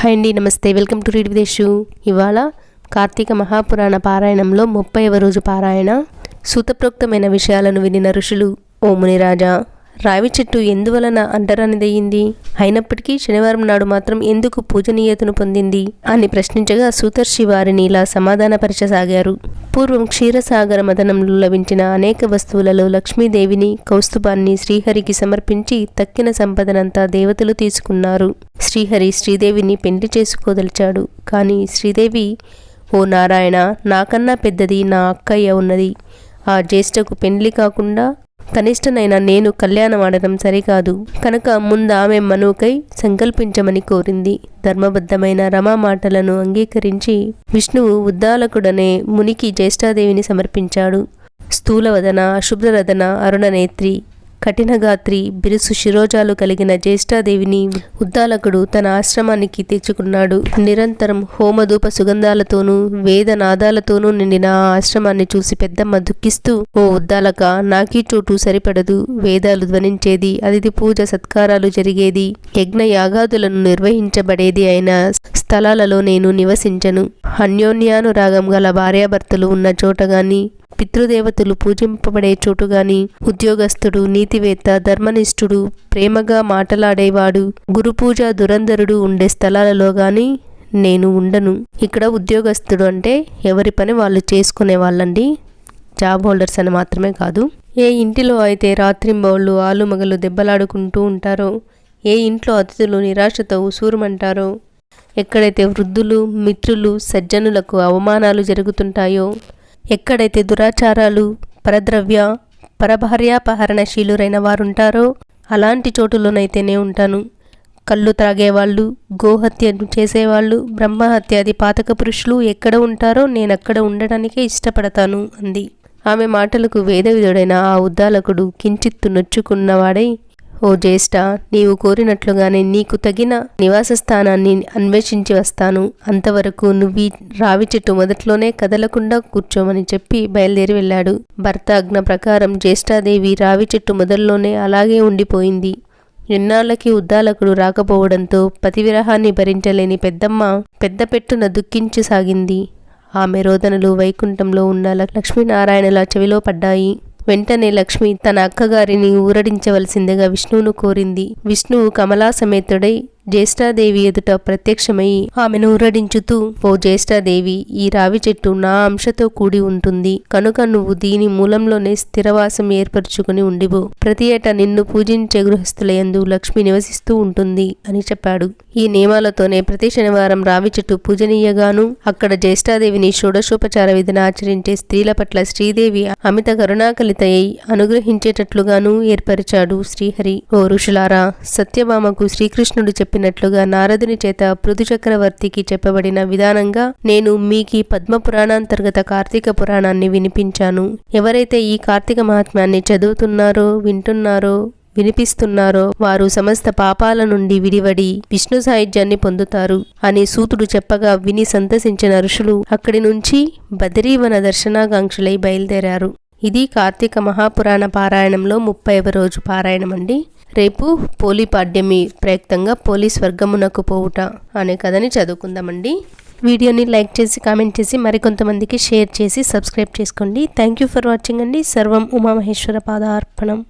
Hi అండి నమస్తే. Welcome to రీడ్ విదేశు. ఇవాళ కార్తీక మహాపురాణ పారాయణంలో ముప్పైవ రోజు పారాయణ. సూతప్రోక్తమైన విషయాలను వినిన ఋషులు ఓ మునిరాజా రావి చెట్టు ఎందువలన అంటరానిదయ్యింది అయినప్పటికీ శనివారం నాడు మాత్రం ఎందుకు పూజనీయతను పొందింది? అని ప్రశ్నించగా సూతర్షి వారిని ఇలా సమాధానపరచసాగారు. పూర్వం క్షీరసాగర మదనంలో లభించిన అనేక వస్తువులలో లక్ష్మీదేవిని కౌస్తుభాన్ని శ్రీహరికి సమర్పించి తక్కిన సంపదనంతా దేవతలు తీసుకున్నారు. శ్రీహరి శ్రీదేవిని పెండ్లి చేసుకోదలిచాడు. కానీ శ్రీదేవి ఓ నారాయణ నాకన్నా పెద్దది నా అక్కయ్య ఉన్నది. ఆ జ్యేష్ఠకు పెండ్లి కాకుండా కనిష్టనైనా నేను కళ్యాణం ఆడడం సరికాదు. కనుక ముందు ఆమె మనుకై సంకల్పించమని కోరింది. ధర్మబద్ధమైన రమా మాటలను అంగీకరించి విష్ణువు ఉద్దాలకుడనే మునికి జ్యేష్ఠాదేవిని సమర్పించాడు. స్థూలవదన అశుభ్రరదన అరుణనేత్రి కఠినగాత్రి బిరుసు శిరోజాలు కలిగిన జ్యేష్ఠాదేవిని ఉద్దాలకుడు తన ఆశ్రమానికి తెచ్చుకున్నాడు నిరంతరం హోమధూప సుగంధాలతోనూ వేదనాదాలతోనూ నిండిన ఆ ఆశ్రమాన్ని చూసి పెద్దమ్మ దుఃఖిస్తూ ఓ ఉద్దాలక నాకీ చోటు సరిపడదు. వేదాలు ధ్వనించేది అతిథి పూజ సత్కారాలు జరిగేది యజ్ఞ యాగాదులను నిర్వహించబడేది అయిన స్థలాలలో నేను నివసించను. అన్యోన్యానురాగం గల భార్యాభర్తలు ఉన్న చోట గాని పితృదేవతలు పూజింపబడే చోటుగాని ఉద్యోగస్తుడు నీతివేత్త ధర్మనిష్ఠుడు ప్రేమగా మాటలాడేవాడు గురుపూజ దురంధరుడు ఉండే స్థలాలలో గాని నేను ఉండను. ఇక్కడ ఉద్యోగస్తుడు అంటే ఎవరి పని వాళ్ళు చేసుకునే వాళ్ళండి. జాబ్ హోల్డర్స్ అని మాత్రమే కాదు. ఏ ఇంటిలో అయితే రాత్రింబౌళ్ళు ఆలుమగలు దెబ్బలాడుకుంటూ ఉంటారో ఏ ఇంట్లో అతిథులు నిరాశతో ఉసూరుమంటారో ఎక్కడైతే వృద్ధులు మిత్రులు సజ్జనులకు అవమానాలు జరుగుతుంటాయో ఎక్కడైతే దురాచారాలు పరద్రవ్య పరభార్యాపహరణశీలురైన వారుంటారో అలాంటి చోటులోనైతేనే ఉంటాను. కళ్ళు త్రాగేవాళ్ళు గోహత్యను చేసేవాళ్ళు బ్రహ్మహత్యాది పాతక పురుషులు ఎక్కడ ఉంటారో నేనక్కడ ఉండడానికే ఇష్టపడతాను అంది. ఆమె మాటలకు వేదవిధుడైన ఆ ఉద్దాలకుడు కించిత్తు నొచ్చుకున్నవాడై ఓ జ్యేష్ఠ నీవు కోరినట్లుగానే నీకు తగిన నివాస స్థానాన్ని అన్వేషించి వస్తాను. అంతవరకు నువ్వు రావి చెట్టు మొదట్లోనే కదలకుండా కూర్చోమని చెప్పి బయలుదేరి వెళ్ళాడు. భర్త అజ్ఞ ప్రకారం జ్యేష్ఠాదేవి రావి చెట్టు మొదల్లోనే అలాగే ఉండిపోయింది. ఎన్నాళ్ళకి ఉద్దాలకుడు రాకపోవడంతో పతివిరహాన్ని భరించలేని పెద్దమ్మ పెద్ద పెట్టున దుఃఖించసాగింది. ఆమె రోదనలు వైకుంఠంలో ఉన్న లక్ష్మీనారాయణల చెవిలో పడ్డాయి. వెంటనే లక్ష్మి తన అక్కగారిని ఊరడించవలసిందిగా విష్ణువును కోరింది. విష్ణువు కమలా సమేతుడై జ్యేష్ఠాదేవి ఎదుట ప్రత్యక్షమై ఆమెను ఊరడించుతూ ఓ జ్యేష్ఠాదేవి ఈ రావి చెట్టు నా అంశతో కూడి ఉంటుంది. కనుక నువ్వు దీని మూలంలోనే స్థిరవాసం ఏర్పరచుకుని ఉండివు ప్రతి ఏటా నిన్ను పూజించే గృహస్థులయందు లక్ష్మి నివసిస్తూ ఉంటుంది అని చెప్పాడు. ఈ నియమాలతోనే ప్రతి శనివారం రావి చెట్టు పూజనీయగాను అక్కడ జ్యేష్ఠాదేవిని షోడశోపచార విధిని ఆచరించే స్త్రీల పట్ల శ్రీదేవి అమిత కరుణాకలితయ్యి అనుగ్రహించేటట్లుగాను ఏర్పరిచాడు శ్రీహరి. ఓ ఋషులారా సత్యభామకు శ్రీకృష్ణుడు చెప్పిన చెప్పినట్లుగా నారదుని చేత పృథు చక్రవర్తికి చెప్పబడిన విధానంగా నేను మీకి పద్మ పురాణాంతర్గత కార్తీక పురాణాన్ని వినిపించాను. ఎవరైతే ఈ కార్తీక మహాత్మ్యాన్ని చదువుతున్నారో వింటున్నారో వినిపిస్తున్నారో వారు సమస్త పాపాల నుండి విడివడి విష్ణు సాహిత్యాన్ని పొందుతారు అని సూతుడు చెప్పగా విని సంతసించిన ఋషులు అక్కడి నుంచి బదరీవన దర్శనాకాంక్షలై బయలుదేరారు. ఇది కార్తీక మహాపురాణ పారాయణంలో ముప్పైవ రోజు పారాయణం అండి రేపు పోలీపాడ్యమి ప్రయుక్తంగా పోలీస్ వర్గమునకు పోవుట అనే కథని చదువుకుందామండి. వీడియోని లైక్ చేసి కామెంట్ చేసి మరికొంతమందికి షేర్ చేసి సబ్స్క్రైబ్ చేసుకోండి. థ్యాంక్ యూ ఫర్ వాచింగ్ అండి. సర్వం ఉమామహేశ్వర పాదార్పణం.